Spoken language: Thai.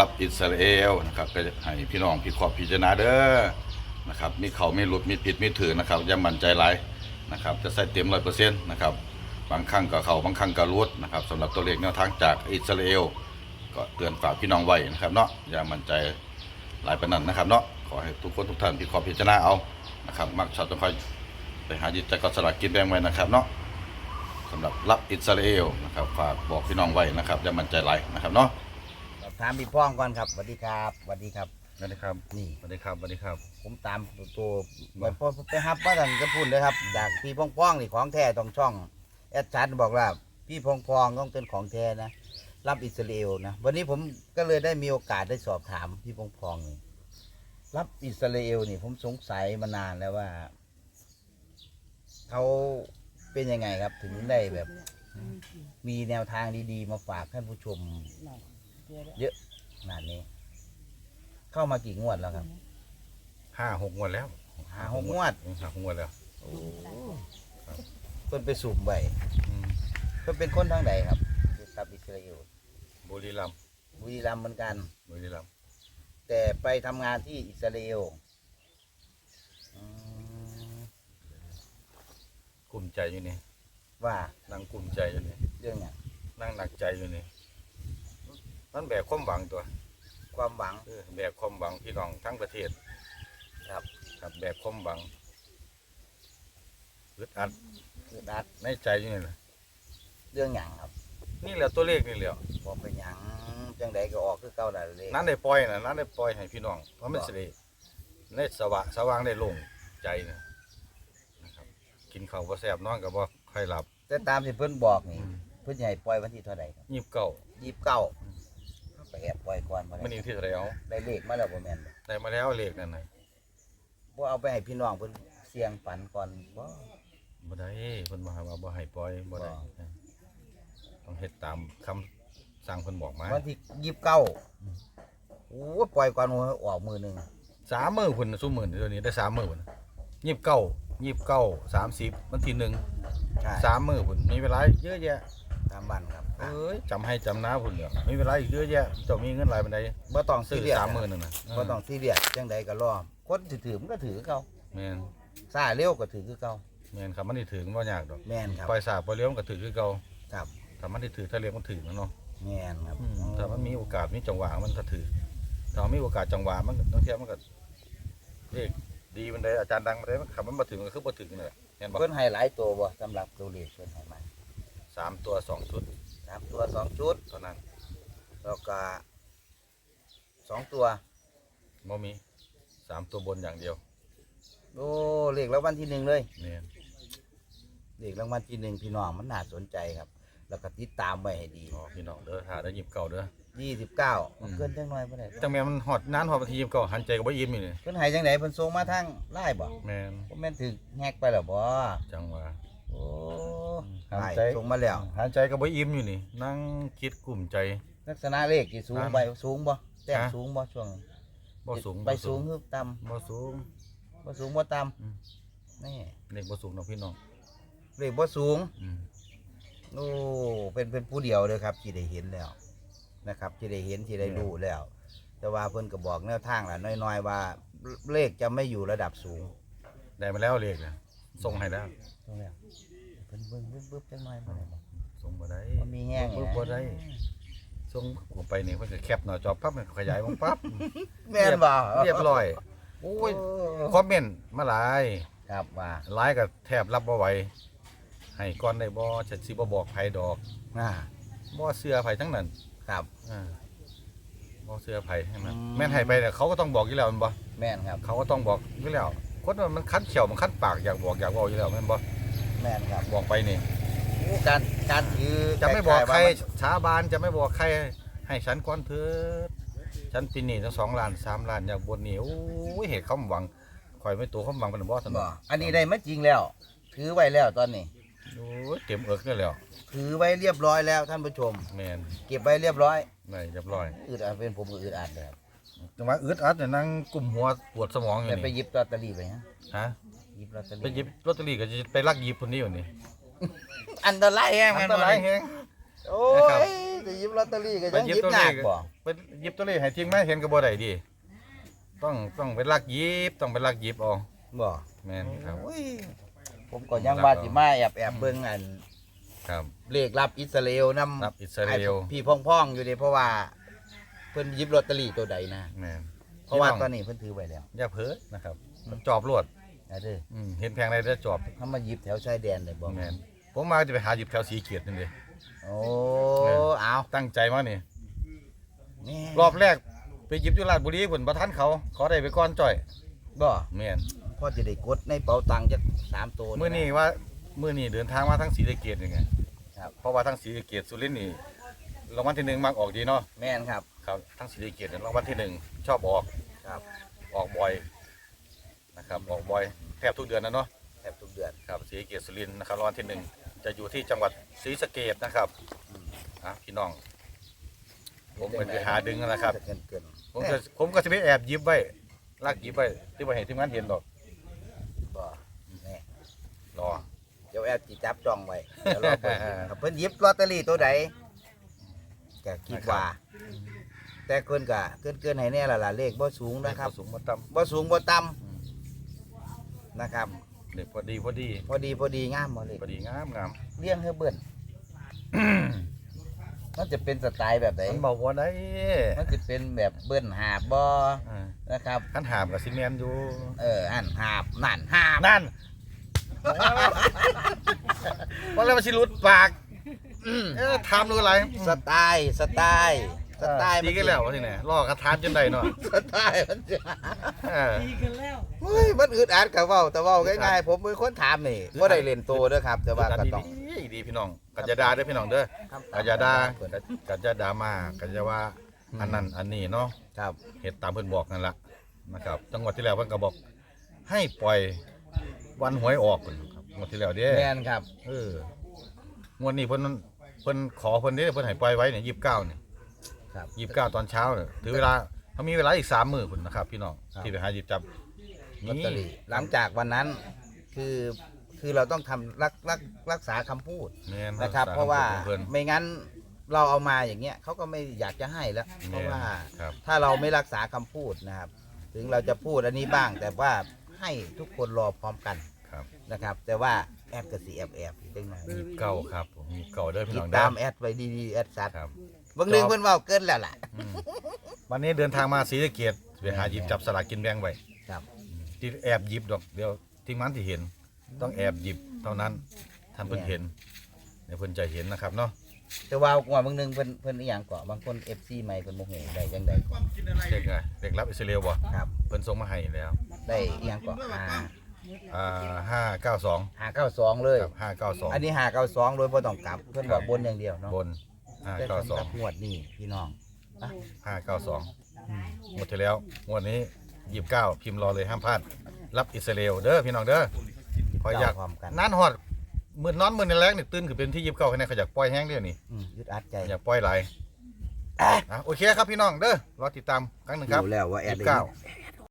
รับอิสราเอลนะครับก็ให้พี่น้องพี่ขอบพิจารณาเด้อนะครับมีเขาไม่หลุดมีผิดมีถือนะครับอย่ามั่นใจหลายนะครับจะใส่เต็มร้อยเปอร์เซ็นต์นะครับบางครั้งก็เขาบางครั้งก็รุดนะครับสำหรับตัวเลขแนวทางจากอิสราเอลก็เตือนฝากพี่น้องไว้นะครับเนาะอย่ามั่นใจหลายปานนั้นนะครับเนาะขอให้ทุกคนทุกท่านพี่ขอบพิจารณาเอานะครับมักชอบต้องคอยไปหาจิตใจก็สลากกินแบ่งไว้นะครับเนาะสำหรับรับอิสราเอลนะครับฝากบอกพี่น้องไว้นะครับอย่ามั่นใจไหลนะครับเนาะ ถามพี่พ้องก่อนครับสวัสดีครับสวัสดีครับ สวัสดีครับนี่ สวัสดีครับสวัสดีครับ ผมตามตัวไปพอไปฮับว่ากันจะพูดเลยครับ จากพี่พ้องพ้องนี่ของแท้ต้องช่อง แอดชันบอกว่าพี่พ้องพ้องต้องเป็นของแท้นะรับอิสราเอลนะวันนี้ผมก็เลยได้มีโอกาสได้สอบถามพี่พ้องพ้องนี่รับอิสราเอลนี่ ผมสงสัยมานานแล้วว่าเขาเป็นยังไงครับ ถึงได้แบบ มีแนวทางดีๆ มาฝากท่านผู้ชม เยอะขนาดนี้ เข้ามากี่งวดแล้วครับห้าหกงวดแล้วหาหกงวดห้าหกงวดแล้วเพิ่นไปสูบใบอืมเพิ่นเป็นคนทางใดครับกับอิสราเอลบุรีรัมย์บุรีรัมย์เหมือนกันบุรีรัมย์แต่ไปทำงานที่อิสราเอลอืมกลุ่มใจอยู่นี่ว่านั่งกลุ่มใจอยู่นี่เรื่องอย่างนั่งหนักใจอยู่นี่ มันแบกความหวังตัวความหวัง เออแบกความหวังพี่น้องทั้งประเทศครับ ครับแบกความหวังอึดอัดคือดัดในใจอยู่นี่แหละเรื่องอย่างครับนี่แหละตัวเลขนี่แหละบอกเป็นอย่างจังใดก็ออกคือเก่าได้เลยนั้นได้ปล่อยนะนั้นได้ปล่อยให้พี่น้องเพราะมันสิได้ในสว่างสว่างได้โล่งใจนะนะครับ กินข้าวบ่แซ่บนอนก็บ่ค่อยหลับ แต่ตามที่เพิ่นบอกนี่ เพิ่นใหญ่ปล่อยวันที่เท่าใดครับยีบเก้า ยี่สิบเก้าไป แอบปล่อยก่อนบ่มันได้นี่ที่เท่าไหร่เอาได้เลขมาแล้วบ่แม่นบ่ได้มาแล้วเลขนั่นน่ะบ่เอาไปให้พี่น้องเพิ่นเสี่ยงฝันก่อนบ่บ่ได้เพิ่นว่าว่าบ่ให้ปล่อยบ่ได้บ่ต้องเฮ็ดตามคำสั่งเพิ่นบอกมาวันที่ยี่สิบเก้าโอ้ปล่อยก่อนหัวออกมือหนึ่งสามมื้อพุ่นน่ะซุมื้อนี้เดี๋ยวนี้ได้สามมื้อพุ่นน่ะยีบเก้ายีบเก้าสามสิบวันที่หนึ่งใช่สามมื้อพุ่นมีเวลาเยอะแยะ ตามบ้านครับเอ้ยจำให้จำนาพุ่นเด้อมีเวลาอีกเยอะแยะเจ้ามีเงินหลายปานใดบ่ต้องซีซื้อเรียสสามมื้อนั่นน่ะบ่ต้องซีเรียสจังใดก็รอคนถือถือมันก็ถือคือเก่าแม่นซาเร็วก็ถือคือเก่าแม่นครับมันสิถึงบ่ยากดอกแม่นครับปล่อยสาบปล่อยเลี้ยวมันก็ถือคือเก่าครับถ้ามันสิถือถ้าเลี้ยวมันถือมันเนาะแม่นครับอืมถ้ามันมีโอกาสมีจังหวะมันก็ถือถ้ามันมีโอกาสจังหวะมันก็ต้องเทียบมันก็เลขดีมันได้อาจารย์ดังมันได้มันขับมันมาถึงมันก็คือบ่ถึงนั่นแหละเห็นบ่เพิ่นให้หลายตัวบ่สำหรับตัวเลขเพิ่นให้มา สามตัวสองชุดสามตัวสองชุดเท่านั้นแล้วก็สองตัวบ่มีสามตัวบนอย่างเดียวโอ้เลขรางวัลที่หนึ่งเลยเนี่ยเลขรางวัลที่หนึ่งพี่น้องมันน่าสนใจครับ แล้วก็ติดตามไว้ให้ดีอ๋อพี่น้องเด้อถ้าได้หยิบเก่าเด้อยี่สิบเก้าอืมเกินจังหน่อยบ่ได้จังแม่มันฮอดนานฮอดวันที่ยิบเก่าหันใจก็บ่อิ่มนี่นี่เพิ่นให้จังไดเพิ่นส่งมาทางไลน์บ่แม่นบ่แม่นถึกแฮกไปแล้วบ่จังหวะ โอ้หันไลน์ใจส่งมาแล้วหันใจก็บ่อิ่มอยู่นี่ นั่งคิดกลุ่มใจ ลักษณะเลขที่สูงอ่าไปสูงบ่แต้มฮะ สูงบ่ช่วงบ่สูงไปสูงคือต่ำบ่สูงบ่สูงบ่ต่อืมำนี่เลขบ่สูงเนาะพี่น้องเลขบ่สูง อืมโอ้เป็นเป็นผู้เดียวเลยครับที่ได้เห็นแล้วนะครับ ที่ได้เห็นที่ได้รู้แล้ว แต่ว่าเพิ่นก็บอกแนวทางล่ะน้อยๆว่าเลขจะไม่อยู่ระดับสูง ได้มาแล้วเลขน่ะ ส่งให้แล้วตรงนี้เพิ่นเบิ่งเบิ่งปึ๊บจังหน่อยบ่ได้บ่ส่งบ่ได้มันมีแห้งบ่บ่ได้ส่งผมไปนี่เพิ่นก็แคปหน้าจอปั๊บมันก็ขยายวงปั๊บแม่นบ่เรียบร้อยโอ้ยคอมเมนต์มาหลายครับว่าหลายก็แทบรับบ่ไหวให้ก่อนได้บ่ฉันสิบ่บอกไผดอกอ่าบ่เชื่อไผทั้งนั้นครับอ่าบ่เชื่อไผทั้งนั้นอืมแม่นให้ไปเนี่ยเขาก็ต้องบอกอยู่แล้วแม่นบ่แม่นครับ เขาก็ต้องบอกอยู่แล้ว คนมันมันคันเขียวมันคันปากอยากบอกอยากบอกอยู่แล้วแม่นบ่แม่นครับบอกไปนี่โอ้การการถือจะไม่บอกใครล้ายๆว่ามันสาบานจะไม่บอกใครให้ฉันก่อนเถิดฉันปีนี้ทั้งสองล้านสามล้านอยากบวชนี่โอ้ยเหตุความหวังข่อยไม่ตัวความหวังเป็นบ่สนบ่ออันนี้ได้มาจริงแล้ว ถือไว้แล้วตอนนี้โอ้ยเต็มเอิกนี่แล้วถือไว้เรียบร้อยแล้วท่านผู้ชมแม่นเก็บไว้เรียบร้อยได้เรียบร้อยอึดอัดเป็นผมก็อึดอัดเลยครับ จังหวะอึดอัดเนี่ยนั่งกลุ่มหัวปวดสมองอยู่แต่ไปหนี่ยิบลอตเตอรี่ไปฮะฮะหยิบลอตเตอไปรี่หยิบลอตเตอรี่ก็จะไปลักหยิบคนนี้อยู่นี่อันตรายแฮงอันตรายแฮง โอ้นะครับ ยจะหยิบลอตเตอรี่ก็ไปยังหยิหบยิบตัวเลยาขกบ่ไปหยิบตัวเลขให้ทีมงานเห็นก็บ่ได้ดิต้องต้องไปลักหยิบต้องไปลักหยิบเอาบ่แม่นครับ โอ้ยผมก็ยังว่าสิมาแอบแอบเบิ่งอัน ครับ เลขรับอิสราเอลนำรับอิสราเอล พี่พ่องๆอยู่เดิเพราะว่า เพิ่นหยิบลอตเตอรี่ตัวใดนะแม่นเพราะว่าพี่ตน้องนนี้เพิ่นถือไว้แล้วอย่าเพ้อนะครับจอบรวดนะเด้ออืมเห็นแพงได้ได้จอบเขามาหยิบแถวชายแดนได้บ่แม่นผมมาจะไปหาหยิบแถวสีเกียรตินี่เลยโอ้แม่นเอาตั้งใจมานี่แม่รอบแรกไปหยิบอยู่ราชบุรีเพิ่นบ่ทันเขาเขาได้ไปก่อนจ่อยบ่แม่นพอจะได้กดในเป๋าตังค์จักสามตัวมื้อนี้ว่ามื้อนี้เดินทางมาทั้งศรีสะเกษนี่ไงครับเพราะว่าทั้งศรีสะเกษสุรินทร์นี่ รางวัลที่หนึ่งมักออกดีเนาะแม่นครับ ครับทั้งศรีสะเกษเนี่ยรางวัลที่หนึ่งชอบออกครับ ออกบ่อยนะครับออกบ่อยแทบทุกเดือนนะเนาะแทบทุกเดือน ครับศรีสะเกษสุรินทร์นะครับรางวัลที่หนึ่งจะอยู่ที่จังหวัดศรีสะเกษนะครับอืม อะพี่น้อง ผมเป็นไปหาดึงนั่นแหละครับ เกินเกินผมก็ผมก็จะไปแอบหยิบไว้ลากหยิบไว้ที่ว่าเห็นทีมงานเห็นดอกบ่แน่รอ เดี๋ยวแอดจิจับจ้องไว้เดี๋ยวรอเบิ่งครับเพิ่นหยิบลอตเตอรี่ตัวใด ก็คิดว่า แต่เกินก็เกินเกินให้แน่ละล่ะเลขบ่สูงนะครับสูงมาต่บ่สูงบ่ต่ำำนะครับเด็กพอดีพอดี พอดีพอดีงามบ่เลขพอดีงามงามเลี้ยงให้เบิ่นมันจะเป็นสไตล์แบบไหนมันบอกว่าได้มันจะเป็นแบบเบิ่นหาบบ่อ่านะครับขันหามกับซีเมนต์อยู่ เอออันหาบนั่นหาบนั่นว่าแล้วมันชิรุดปากอืม เออถามดูอะไรสไตล์สไตล์สไตล์ดีกันแล้วว่าที่ไหนล่อกระทานจนได้เนาะสไตล์มันจะเออ ดีกันแล้ว เฮ้ยมันอึดอัดกับเว้าแต่เว้าง่ายๆผมเป็นคนถามนี่บ่ได้เล่นโตเด้อครับ แต่ว่าก็ต้อง ดีดีพี่น้องกัจจาดาเด้อพี่น้องเด้อกัจจาดากัจจาดามากัจจาว่าอันนั้นอันนี้เนาะครับเหตุตามเพิ่นบอกนั่นละนะครับจังหวัดที่แล้วเพิ่นก็บอก ให้ปล่อยวันหวยออกพุ่นครับงวดที่แล้วเด้แม่นครับ เอองวดนี้เพิ่น เพิ่นขอเพิ่นเด้เพิ่นให้ปล่อยไว้เนี่ยยี่สิบเก้าเนี่ยครับ ยี่สิบเก้าตอนเช้าเนี่ยถือเวลาเขามีเวลาอีกสามมื้อพุ่นนะครับ พี่น้องครับ ที่ไปหาหยิบจับลอตเตอรี่หลังจากวันนั้นคือคือเราต้องทำรักรักรักษาคำพูดแม่นนะครับ เพราะว่าเพิ่นไม่งั้นเราเอามาอย่างเงี้ยเขาก็ไม่อยากจะให้แล้ว เพราะว่าครับถ้าเราไม่รักษาคำพูดนะครับ ถึงเราจะพูดอันนี้บ้าง แต่ว่าให้ทุกคนรอพร้อมกันครับ นะครับ แต่ว่า แอดกสีแอบแอบๆจังไหนยี่สิบเก้าครับผมยี่สิบเก้าเด้อพี่ติน้ดองตามเด้อแอดไว้ดีๆแอดซัดครับบางเรื่องเพิ่นเว่าเกินแล้วล่ะอืมวันนี้เดินทางมาศรีสะเกษไปหาหยิบจับสลากกินแบ่งไว้ครับ ที่แอบหยิบดอกเดียวที่มันที่เห็น ต้องแอบหยิบเท่านั้นท่านเพิ่นเห็นเดี๋ยวเพิ่นจะเห็นนะครับเนาะแต่ว่าว่าบางหนึงเพิ่นเพิ่นอีหยังเกาะบางคน FC ใหม่เพิ่นบ่ฮู้ได้จังได๋ เด็กไงเด็กรับอิสราเอลบ่ครับ เพิ่นส่งมาให้แล้ว ได้อีหยัง เกาะอ่าห้าเก้าสอง5 592เลยครับห้าเก้าสองอันนี้592โดยบ่ต้องกลับเพิ่นบอกบนอย่างเดียวเนาะบนห้าแต่เก้าสอสำหรังบงวดนี้พี่น้องห้าเก้าสองหมดที่แล้วงวดนี้ยี่สิบเก้าพิมพ์รอเลยห้ามพลาด รับอิสราเอลเด้อพี่น้องเด้อขออยากพร้อมกันนั่นฮอดมือนอนมือในแรงนี่ตื่นขึ้นเป็นที่ยี่สิบเก้าคะแนนเขาอยากปล่อยแห้งเดียวนี่อืมยึดอัดใจอยากปล่อยไหลายอะโอเคครับพี่น้องเด้อรอติดตามครั้งหนึ่งครับ รู้แล้วว่าแอดยี่สิบเก้าได้